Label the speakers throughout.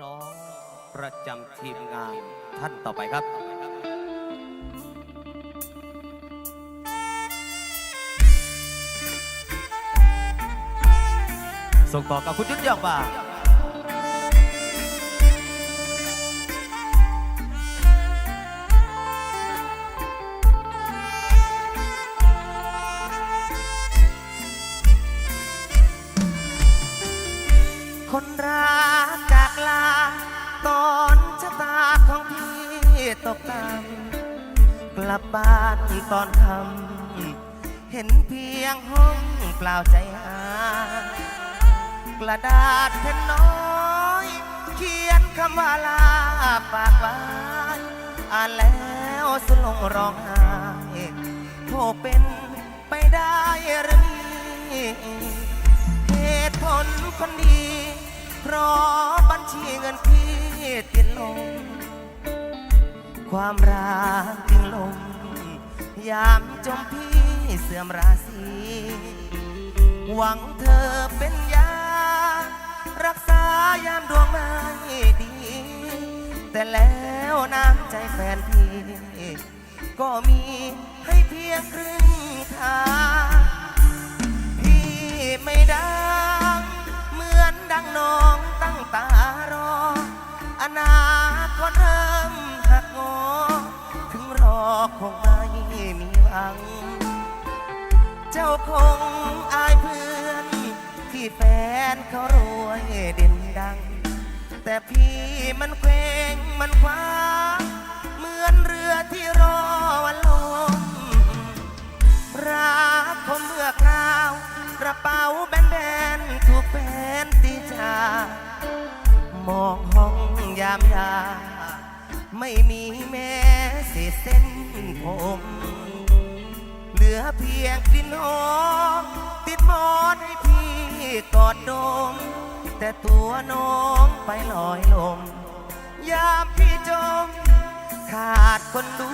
Speaker 1: ร้องประจำทีมงานท่านต่อไปครับ ส่งต่อกับคุณยุทธยองบ่าคนรักจาก ลา ตอนชะตาของพี่ตกต่ำกลับบ้านตอนทำเห็นเพียงห้องเปล่าใจหากระดาษแผ่นน้อย เขียนคำว่าลาฝากไว้อ่านแล้วสลงร้องไห้โทเป็นไปได้หรือมีเหตุผลคนดี เพราะบัญชีเงินพี่ติดลงความรักจึงลงยามจมพี่เสื่อมราศีหวังเธอเป็นยา รักษายามดวงไม่ดี แต่แล้วน้ำใจแฟนพี่ ก็มีให้เพียงครึ่งทางพี่ไม่ไดังเหมือน ดังน้องตั้งตารอ อนาคตเริ่มหักงอ ถึงรอคงไม่มีหวัง เจ้าคงอายเพื่อน ที่แฟนเขารวยเด่นดัง แต่พี่มันเคว้งมันคว้า เหมือนเรือที่รอวันลมรักผมเมื่อคราว กระเป๋าแบนๆถูกแฟนตีจามองห้องยามยา ไม่มีแม้เศษเส้นผม เหลือเพียงกลิ่นหอมติดหมอนให้พี่กอดดม แต่ตัวน้องไปลอยลม ยามพี่จม ขาดคนดู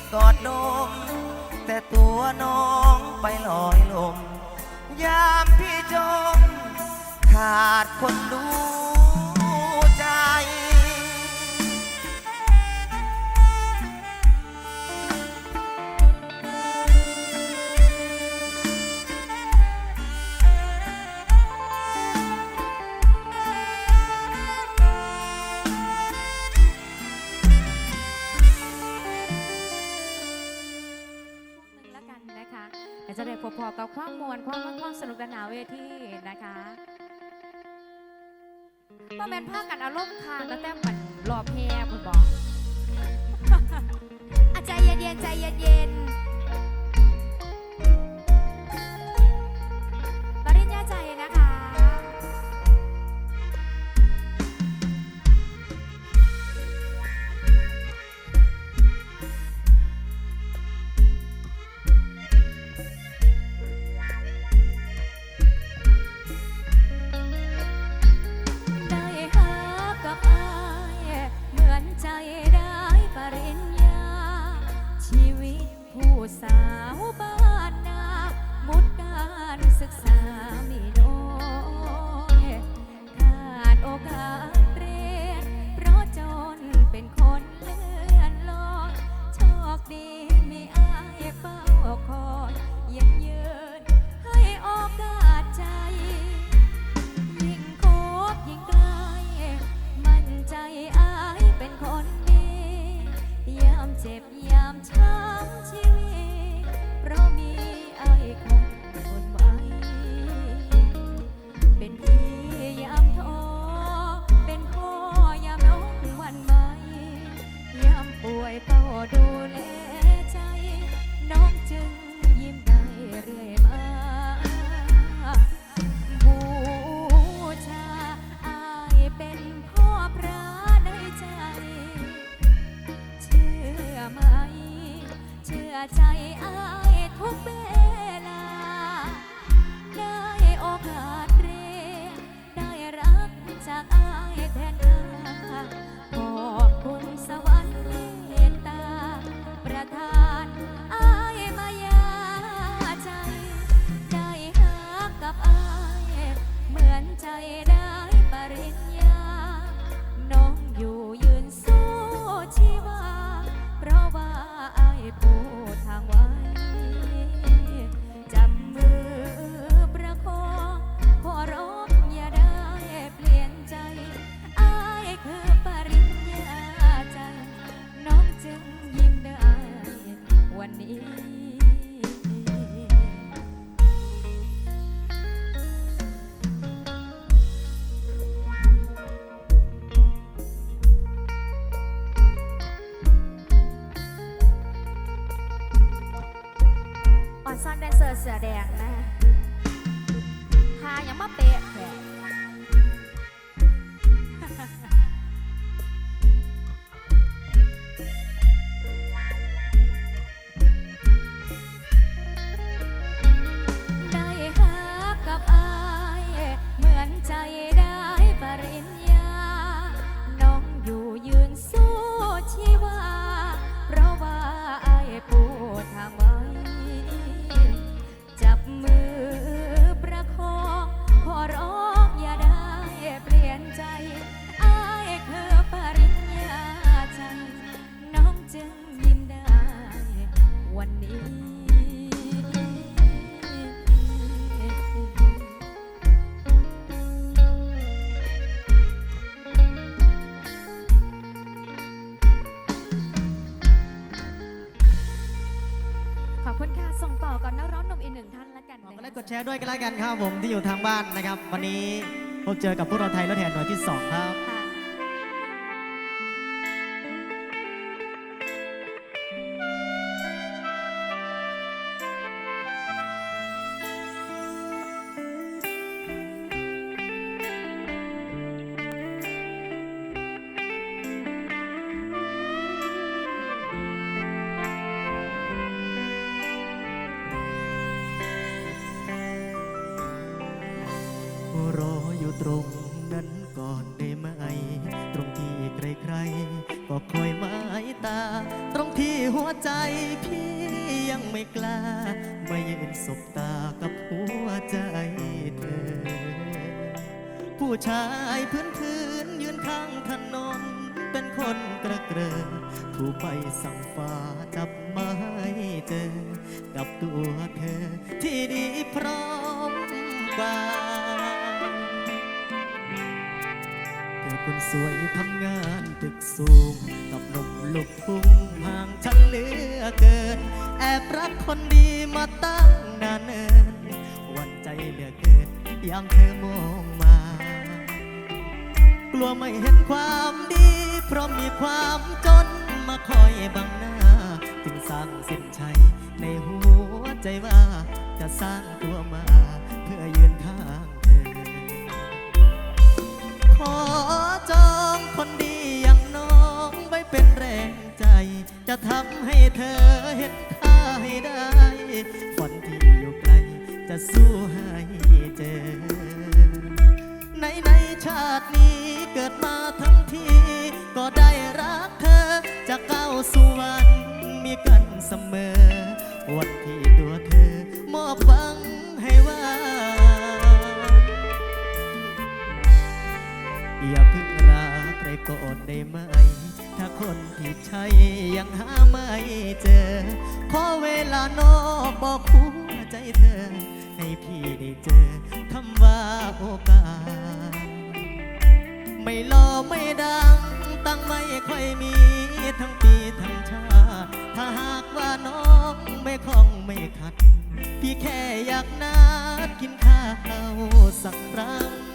Speaker 1: กอดดม แต่ตัวน้องไปลอยลม ยามพี่จม ขาดคนดู
Speaker 2: พอๆกับความมวลความรักความสนุกกันหนาเวทีนะคะพ่อแม่นพากันอารมณ์ค้างแล้วแต่มันรอแพรคุณบอกอาใจเย็นๆใจเย็นๆ จากอายแทนค่าขอบคุณสวรรค์ เซอร์เสือแดงนะทายังมาเป็น ด้วยกัน
Speaker 3: แล้วกันครับผมที่อยู่ทางบ้านนะครับ วันนี้พบเจอกับพวกเราไทยรถแห่หน่วยที่ 2 ครับ ตรงนั้นก่อนได้ไหม ตรงที่ใครๆ ก็คอยหมายตา ตรงที่หัวใจพี่ยังไม่กล้า ไมายืนสบตากับหัวใจเธอ ผู้ชายพื้นพื้นยืนข้างถนน เป็นคนกระเกริงผู้ไปสั่งฟ้าจับไม้เจอกับตัวเธอที่ คนสวยทำงานตึกสูง กับหนุ่มลูกทุ่งห่างฉันเหลือเกิน แอบรักคนดีมาตั้งนานเนินวันใจเหลือเกินยามเธอมองมา กลัวไม่เห็นความดี เพราะมีความจนมาคอยบังหน้า จึงสร้างสิ้นชัยในหัวใจว่าจะสร้างตัวมา อจองคนดีอย่างน้องไว้เป็นแรงใจ จะทำให้เธอเห็นค่าให้ได้ฝันที่อยู่ไกลจะสู้ให้เจอ ในในชาตินี้เกิดมาทั้งทีก็ได้รักเธอ จะก้าวสู่วันมีกันเสมอ วันที่ตัวเธอมอบหวัง อย่าเพึ่งรักใครก่อนได้ไหม ถ้าคนที่ใช่ยังหาไม่เจอ ขอเวลานอกบอกหัวใจเธอ ให้พี่ได้เจอคำว่าโอกาส ไม่รอไม่ดัง ตั้งไม่ค่อยมีทั้งปีทั้งชาติถ้าหากว่าน้องไม่คล่องไม่ขัด พี่แค่อยากนัดกินข้าวสักครั้ง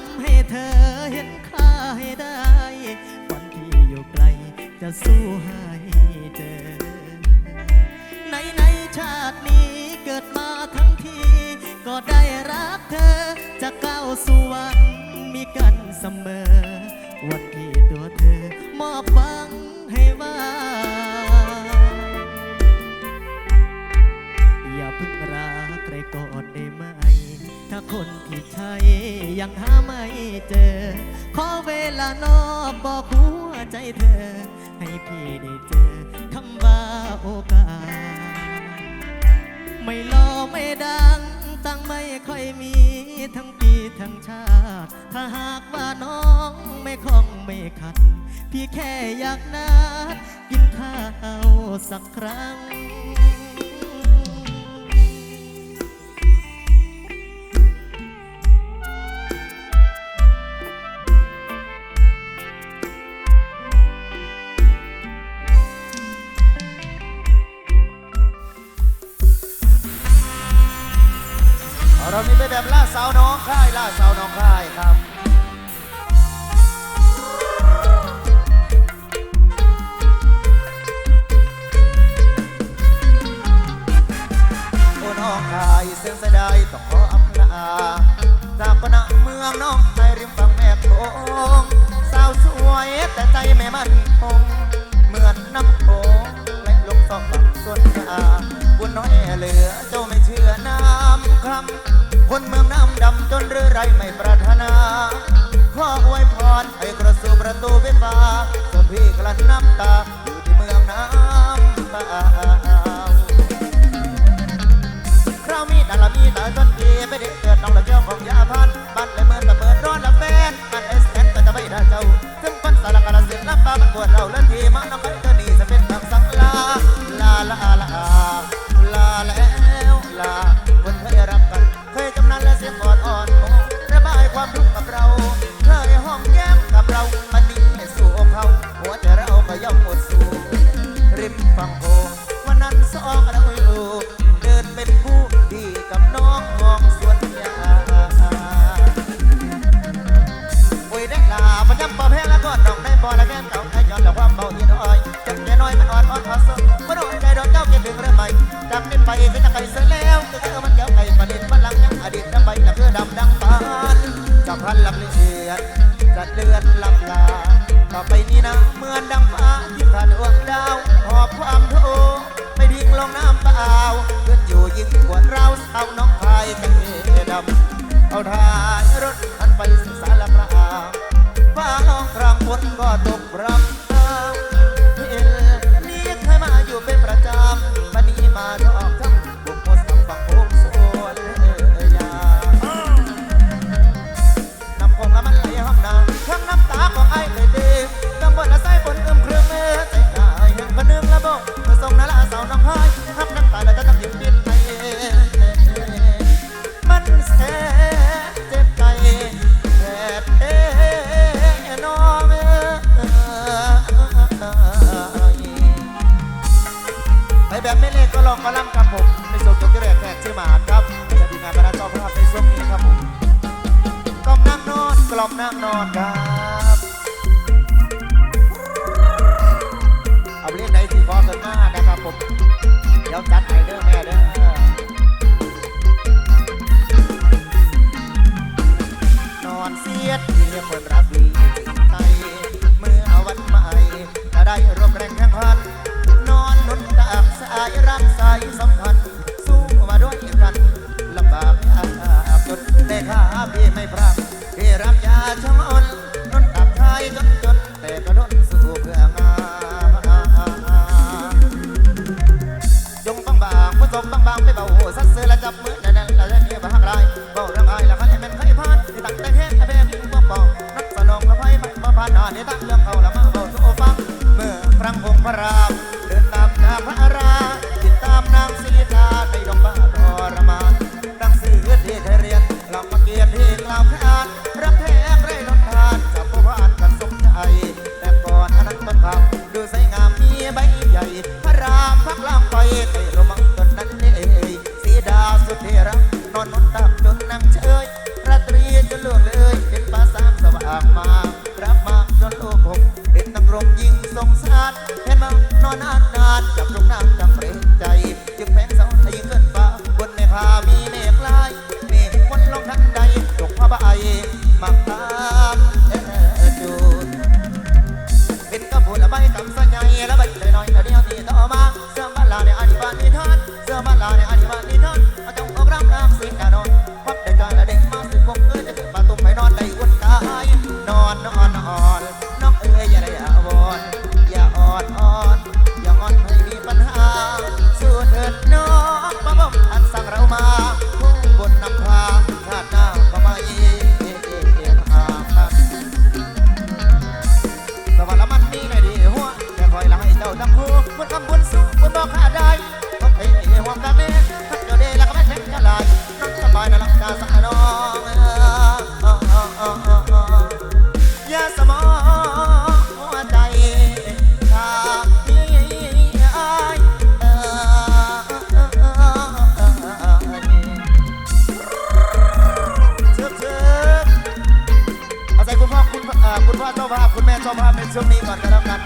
Speaker 3: ำให้เธอเห็นค่าให้ได้วันที่อยู่ไกลจะสู้ให้เจอ ในในชาตินี้เกิดมาทั้งที ก็ได้รักเธอ จะก้าวสู่วันมีกันเสมอ วันที่ตัวเธอมอบบังให้ว่า อย่าเพิ่งรักใครก่อนได้ไหม ถ้าคนที่ใช่ยังหาไม่เจอ ขอเวลานอบบอกหัวใจเธอ ให้พี่ได้เจอคำว่าโอกาส ไม่รอไม่ดังตั้งไม่ค่อยมีทั้งปีทั้งชาติ ถ้าหากว่าน้องไม่คล่องไม่ขัด พี่แค่อยากนัดกินข้าวสักครั้ง
Speaker 4: ไปแบบล่าสาวน้องค่ายล่าสาวน้องค่ายครับ น้องคนตัวนี้จะเป็นคำสั่งลา ลาลาลาลาแล้วลา พันลำเลียดจะเลือนลำลา ต่อไปนี้นะเหมือนดังฟ้าที่ผ่านดวงดาวหอบความทุกข์ไม่ทิ้งลงน้ำเปล่าเพื่ออยู่ยิ่งกว่าเราสาวน้องพายกันดำเอาทายรถทันไปสุสานรำลาฟ้าลงครางฝนก็ตก ผมในส่วนของเจริญแขกชื่อหมาครับและทีมงานบรรดาเจ้าระพในช่วงนี้ครับผมกล่องนั่งนอนกล่องนั่งนอนครับเอาเรียกไหนที่พอกันมานะครับผมเดี๋ยวจัดไห้เอร์แม่เด้อนอนเสียดเมียคนรักดีใจเมื่อวันใหม่ได้ร่วมแรงแข่งขันนอนนุ่นตากสายรัก พี่ไม่พร่ำพี่รักยาชะมอนนนตับชายจน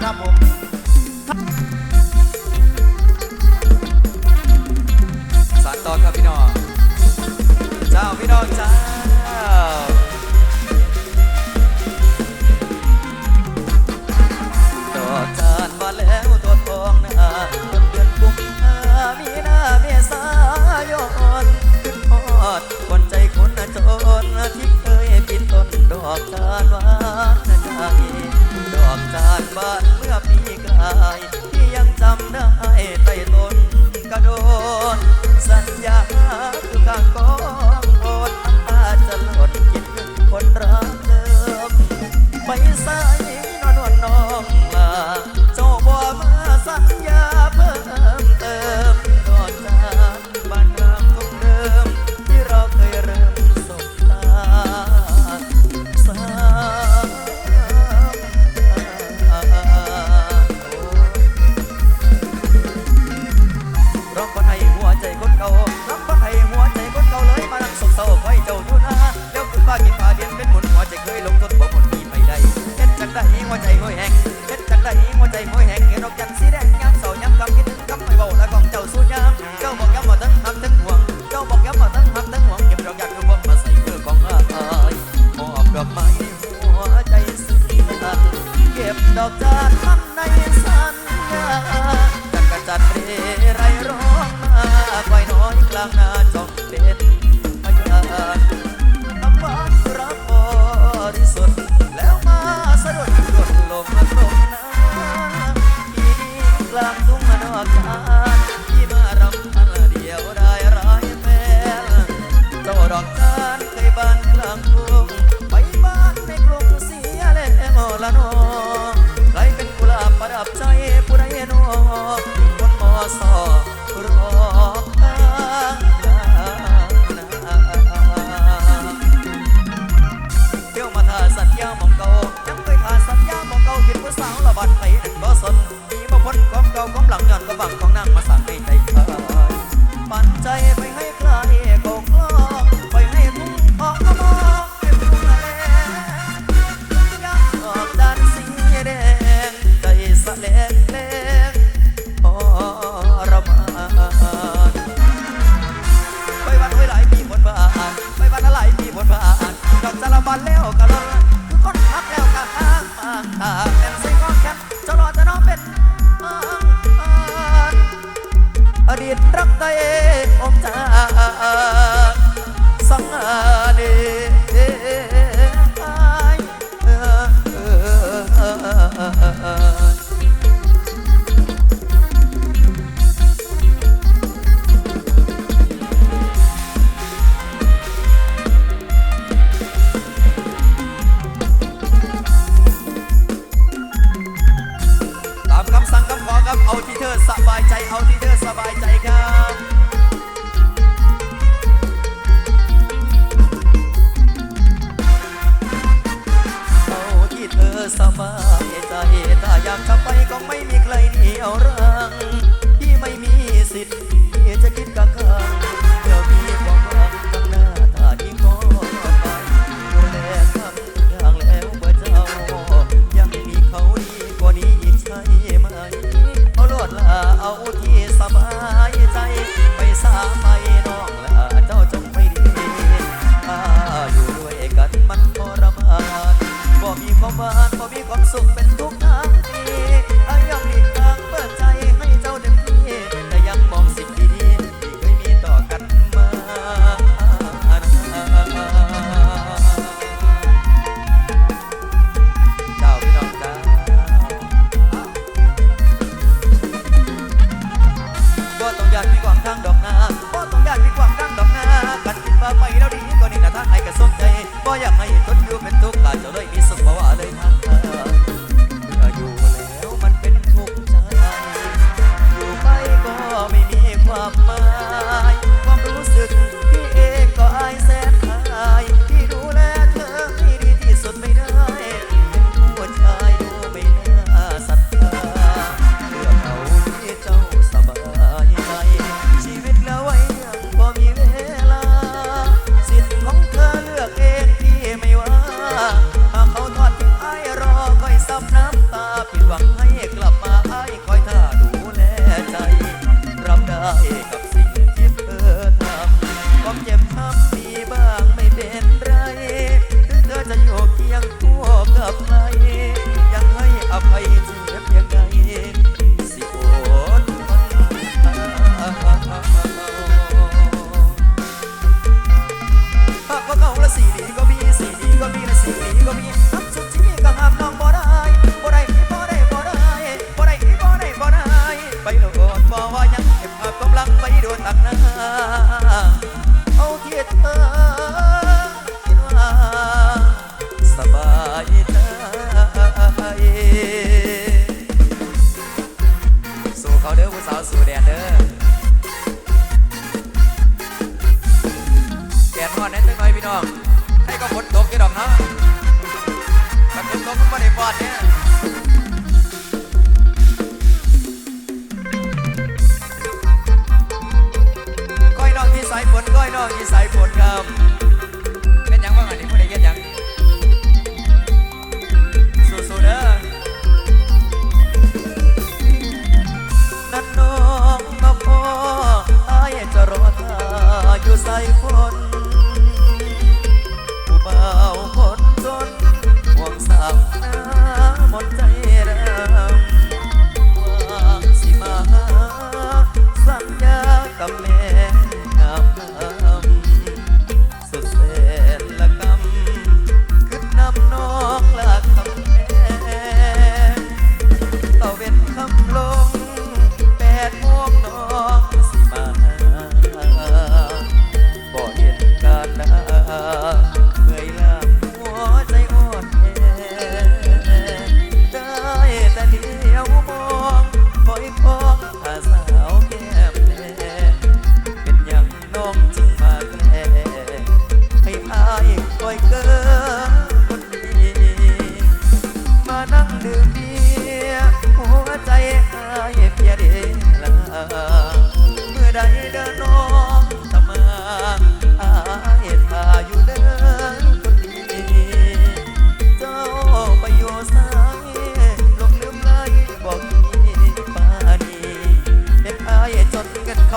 Speaker 4: ครับผม
Speaker 5: สานต่อครับพี่น้อง เจ้าพี่น้องเจ้าดอกจานมาแล้วตัวทองนะเดือนเดือกุมภามีนาเมษายนขึ้นฮอดคนใจคนจนที่เคยปิดต้นดอกจานวา ชาติบ้านเมื่อปีกาย ที่ยังจำได้ใต้ต้นกระโดดสัน quiero que ansire อบใจ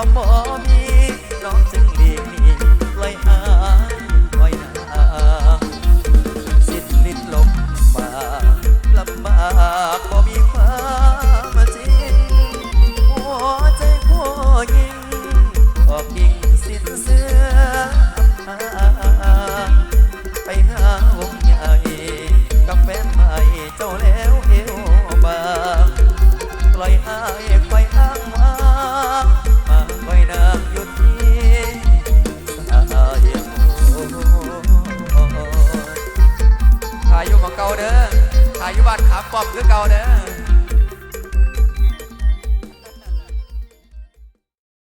Speaker 5: นเงินเขาบ่มี